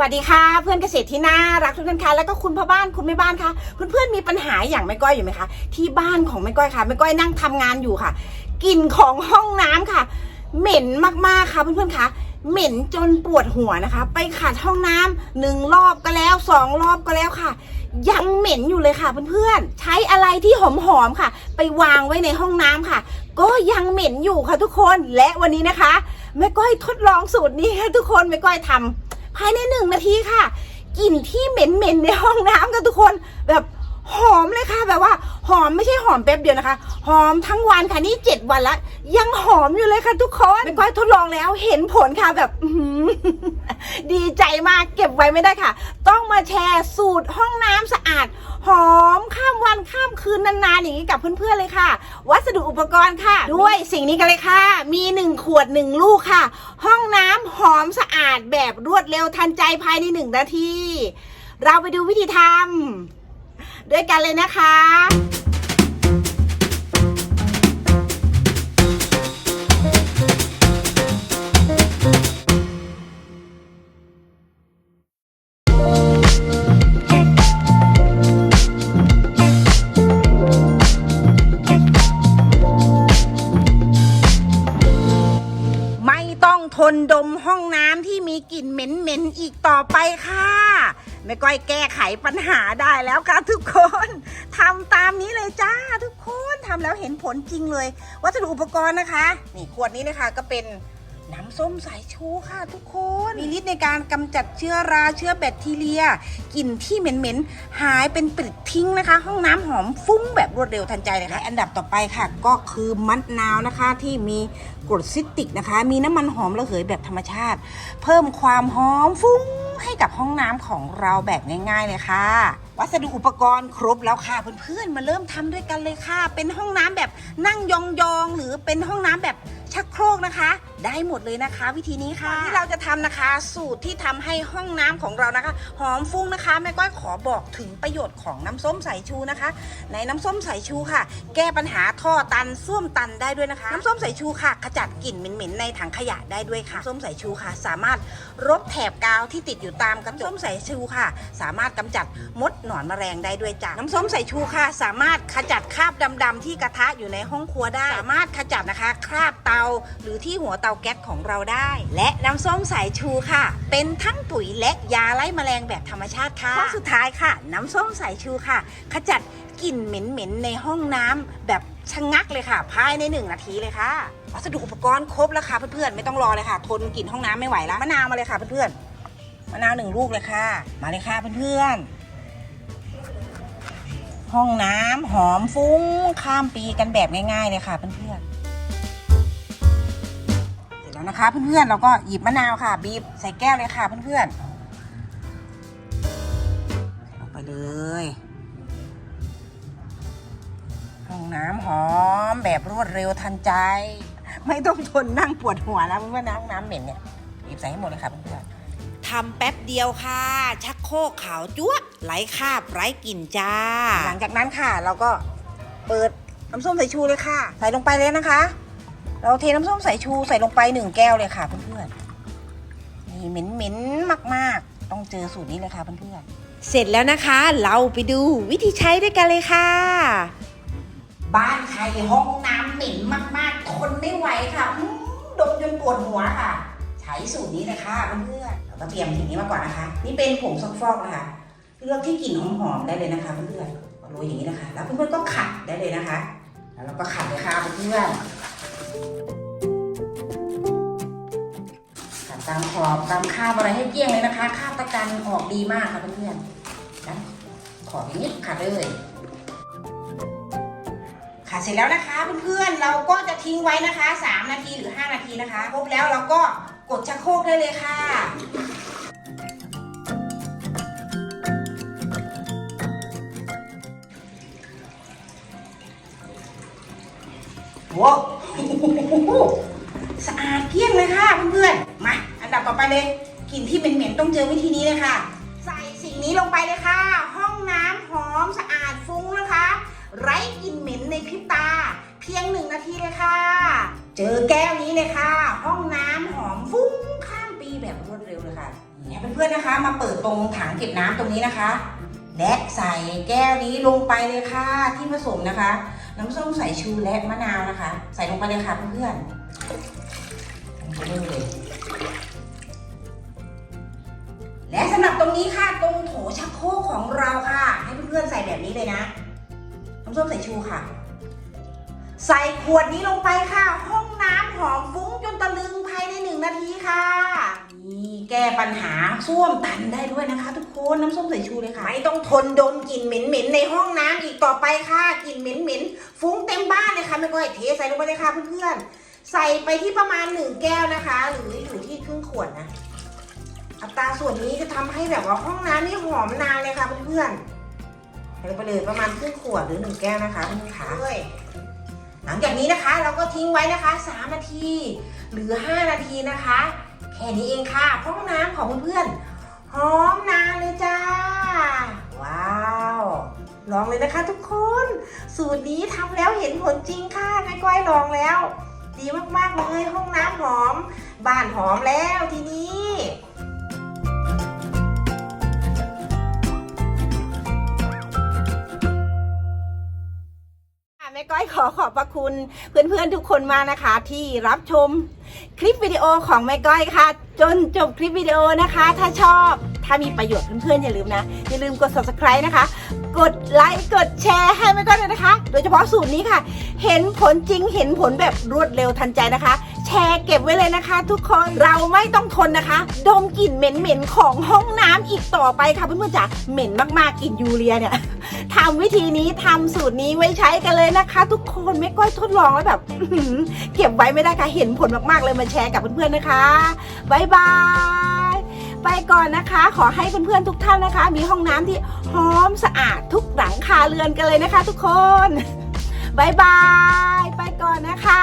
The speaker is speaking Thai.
วัสดีค่ะ เพื่อนเกษตรที่น่ารักทุกท่านค่ะแล้วก็คุณพ่อบ้านคุณแม่บ้านค่ะเพื่อนๆมีปัญหาอย่างแม่ก้อยอยู่ไหมคะที่บ้านของแม่ก้อยค่ะแม่ก้อยนั่งทำงานอยู่ค่ะกลิ่นของห้องน้ำค่ะ เหม็นมากๆค่ะเพื่อนๆคะเหม็นจนปวดหัวนะคะ ไปขัดห้องน้ำหนึ่งรอบก็แล้วสองรอบก็แล้วค่ะ ยังเหม็นอยู่เลยค่ะเพื่อนๆใช้อะไรที่หอมๆค่ะ ไปวางไว้ในห้องน้ำค่ะ ก็ยังเหม็นอยู่ค่ะทุกคนและวันนี้นะคะแม่ก้อยทดลองสูตรนี้ให้ทุกคนแม่ก้อยทำ ภายในหนึ่งนาทีค่ะกลิ่นที่เหม็นๆในห้องน้ำกันทุกคนแบบ หอมเลยค่ะแบบว่า หอมไม่ใช่หอมแป๊บเดียวนะคะ หอมทั้งวันค่ะนี่เจ็ดวันละ ยังหอมอยู่เลยค่ะทุกคนแม่ก้อยทดลองแล้วเห็นผลค่ะแบบดีใจมากเก็บไว้ไม่ได้ค่ะ ต้องมาแชร์สูตรห้องน้ำสะอาด หอมข้ามวันข้ามคืนนานๆอย่างนี้กับเพื่อนๆเลยค่ะ วัสดุอุปกรณ์ค่ะ ด้วยสิ่งนี้กันเลยค่ะ มีหนึ่งขวดหนึ่งลูกค่ะ ห้องน้ำหอมสะอาดแบบรวดเร็วทันใจภายในหนึ่งนาทีเราไปดูวิธีทำ ด้วยกันเลยนะคะ นดมห้องน้ำที่มีกลิ่นเหม็นๆอีกต่อไปค่ะแม่ก้อยแก้ไขปัญหาได้แล้วค่ะทุกคนทำตามนี้เลยจ้าทุกคนทำแล้วเห็นผลจริงเลย วัสดุอุปกรณ์นะคะ นี่ขวดนี้นะคะก็เป็น น้ำส้มสายชูค่ะทุกคน มีฤทธิ์ในการกำจัดเชื้อราเชื้อแบคทีเรียกลิ่นที่เหม็นๆหายเป็นปลิดทิ้งนะคะ ห้องน้ำหอมฟุ้งแบบรวดเร็วทันใจเลยค่ะอันดับต่อไปค่ะ ก็คือมะนาวนะคะที่มีกรดซิตริกนะคะ มีน้ำมันหอมระเหยแบบธรรมชาติ เพิ่มความหอมฟุ้งให้กับห้องน้ำของเราแบบง่ายๆเลยค่ะ วัสดุอุปกรณ์ครบแล้วค่ะเพื่อนๆมาเริ่มทำด้วยกันเลยค่ะ เป็นห้องน้ำแบบนั่งยองๆหรือเป็นห้องน้ำแบบ ชักโครกนะคะ ได้หมดเลยนะคะ วิธีนี้ค่ะที่เราจะทำนะคะ สูตรที่ทำให้ห้องน้ำของเรานะคะ หอมฟุ้งนะคะแม่ก้อยขอบอกถึงประโยชน์ของน้ำส้มสายชูนะคะ ในน้ำส้มสายชูค่ะ แก้ปัญหาท่อตันส้วมตันได้ด้วยนะคะ น้ำส้มสายชูค่ะ ขจัดกลิ่นเหม็นๆในถังขยะได้ด้วยค่ะน้ำส้มสายชูค่ะ สามารถลบแถบกาวที่ติดอยู่ตามกระจกน้ำส้มสายชูค่ะ สามารถกำจัดมดหนอนแมลงได้ด้วยจ้ะน้ำส้มสายชูค่ะ สามารถขจัดคราบดำๆที่กระทะอยู่ในห้องครัวได้ สามารถขจัดนะคะ คราบเตาหรือที่หัวเตาแก๊สของเราได้ และน้ำส้มสายชูค่ะ เป็นทั้งปุ๋ยและยาไล่แมลงแบบธรรมชาติค่ะข้อสุดท้ายค่ะ น้ำส้มสายชูค่ะ ขจัดกลิ่นเหม็นๆในห้องน้ำแบบชะงักเลยค่ะ ภายในหนึ่งนาทีเลยค่ะวัสดุอุปกรณ์ครบแล้วค่ะเพื่อนๆไม่ต้องรอเลยค่ะ ทนกลิ่นห้องน้ำไม่ไหวแล้วมะนาวมาเลยค่ะเพื่อนๆมะนาวหนึ่งลูกเลยค่ะ มาเลยค่ะเพื่อนๆห้องน้ำหอมฟุ้งข้ามปีกันแบบง่ายๆเลยค่ะเพื่อนๆเสร็จแล้ว นะคะ เพื่อนๆเราก็หยิบมะนาวค่ะ บีบใส่แก้วเลยค่ะเพื่อนๆลงไปเลยห้องน้ำหอมแบบรวดเร็วทันใจ ไม่ต้องทนนั่งปวดหัวนะเพื่อนๆนะห้องน้ำเหม็นเนี่ยบีบใส่ให้หมดเลยค่ะเพื่อนๆทำแป๊บเดียวค่ะ ชักโครกขาวจั๊วะไร้คราบไร้กลิ่นจ้า หลังจากนั้นค่ะเราก็เปิดน้ำส้มสายชูเลยค่ะ ใส่ลงไปเลยนะคะ เราเทน้ำส้มสายชูใส่ลงไปหนึ่งแก้วเลยค่ะเพื่อนๆนี่เหม็นๆมากๆ ต้องเจอสูตรนี้เลยค่ะเพื่อนๆ เสร็จแล้วนะคะ เราไปดูวิธีใช้ด้วยกันเลยค่ะ บ้านใครห้องน้ำเหม็นมากๆ ทนไม่ไหวค่ะดมจนปวดหัวค่ะ ใช้สูตรนี้เลยค่ะเพื่อนๆ เราก็เตรียมสิ่งนี้มาก่อนนะคะ นี่เป็นผงซักฟอกนะคะ เลือกที่กลิ่นหอมๆได้เลยนะคะเพื่อนๆโรยอย่างนี้นะคะ แล้วเพื่อนๆก็ขัดได้เลยนะคะ แล้วเราก็ขัดเลยค่ะเพื่อนๆ ตามขอบตามคราบอะไรให้เกลี้ยงเลยนะคะคราบตะกันออกดีมากค่ะเพื่อนๆนะขอบอย่างนี้ขัดเลยขัดเสร็จแล้วนะคะเพื่อนๆเราก็จะทิ้งไว้นะคะ 3 นาทีหรือ 5 นาทีนะคะครบแล้วเราก็กดชักโครกได้เลยค่ะ ว้าว สะอาดเกลี้ยงเลยค่ะเพื่อนๆ มา อันดับต่อไปเลย กลิ่นที่เหม็นๆต้องเจอวิธีนี้เลยค่ะ ใส่สิ่งนี้ลงไปเลยค่ะ ห้องน้ำหอมสะอาดฟุ้งนะคะ ไร้กลิ่นเหม็นในพริบตา เพียงหนึ่งนาทีเลยค่ะ เจอแก้วนี้เลยค่ะ ห้องน้ำหอมฟุ้งข้ามปีแบบรวดเร็วเลยค่ะให้เพื่อนๆนะคะ มาเปิดตรงถังเก็บน้ำตรงนี้นะคะ และใส่แก้วนี้ลงไปเลยค่ะที่ผสมนะคะ น้ำส้มสายชูและมะนาวนะคะ ใส่ลงไปเลยค่ะเพื่อนๆลงไปเลยและสำหรับตรงนี้ค่ะตรงโถชักโครกของเราค่ะ ให้เพื่อนๆใส่แบบนี้เลยนะน้ำส้มสายชูค่ะ ใส่ขวดนี้ลงไปค่ะ ห้องน้ำหอมฟุ้งจนตะลึงภายในหนึ่งนาทีค่ะ นี่แก้ปัญหาส้วมตันได้ด้วยนะคะ ทุกคนน้ำส้มสายชูเลยค่ะ ไม่ต้องทนโดนกลิ่นเหม็นๆในห้องน้ำอีกต่อไปค่ะกลิ่นเหม็นๆฟุ้งเต็มบ้านเลยค่ะไม่ก็เทใส่ลงไปเลยค่ะเพื่อนๆใส่ไปที่ประมาณหนึ่งแก้วนะคะ หรืออยู่ที่ครึ่งขวดนะ อัตราส่วนนี้จะทำให้แบบว่าห้องน้ำนี่หอมนานเลยค่ะเพื่อนๆใส่ลงไปเลยประมาณครึ่งขวดหรือหนึ่งแก้วนะคะเพื่อนๆค่ะหลังจากนี้นะคะเราก็ทิ้งไว้นะคะ3นาที หรือ 5 นาทีนะคะ แค่นี้เองค่ะห้องน้ำของเพื่อนๆหอมนานเลยจ้า ว้าว ลองเลยนะคะทุกคน สูตรนี้ทำแล้วเห็นผลจริงค่ะแม่ก้อยลองแล้ว ดีมากๆเลยห้องน้ำหอม บ้านหอมแล้วทีนี้ค่แม่ก้อยขอขอบพระคุณเพื่อนๆทุกคนมากนะคะที่รับชม คลิปวิดีโอของแม่ก้อยค่ะ จนจบคลิปวิดีโอนะคะ ถ้าชอบถ้ามีประโยชน์เพื่อนๆอย่าลืมนะ อย่าลืมกด subscribe นะคะ กดไลค์กดแชร์ให้แม่ก้อยด้วยนะคะ โดยเฉพาะสูตรนี้ค่ะ เห็นผลจริงเห็นผลแบบรวดเร็วทันใจนะคะ แชร์เก็บไว้เลยนะคะ ทุกคนเราไม่ต้องทนนะคะ ดมกลิ่นเหม็นๆของห้องน้ำอีกต่อไปค่ะเพื่อนๆจ๋าเหม็นมากๆกลิ่นยูเรียเนี่ย ทำวิธีนี้ทำสูตรนี้ไว้ใช้กันเลยนะคะ ทุกคนไม่ก้อยทดลองแล้วแบบเก็บไว้ไม่ได้ค่ะเห็นผลมากๆเลยมาแชร์กับเพื่อนๆนะคะบายบายไปก่อนนะคะ ขอให้เพื่อนๆทุกท่านนะคะ มีห้องน้ำที่หอมสะอาดทุกหลังคาเรือนกันเลยนะคะ ทุกคนบายบาย ไปก่อนนะคะ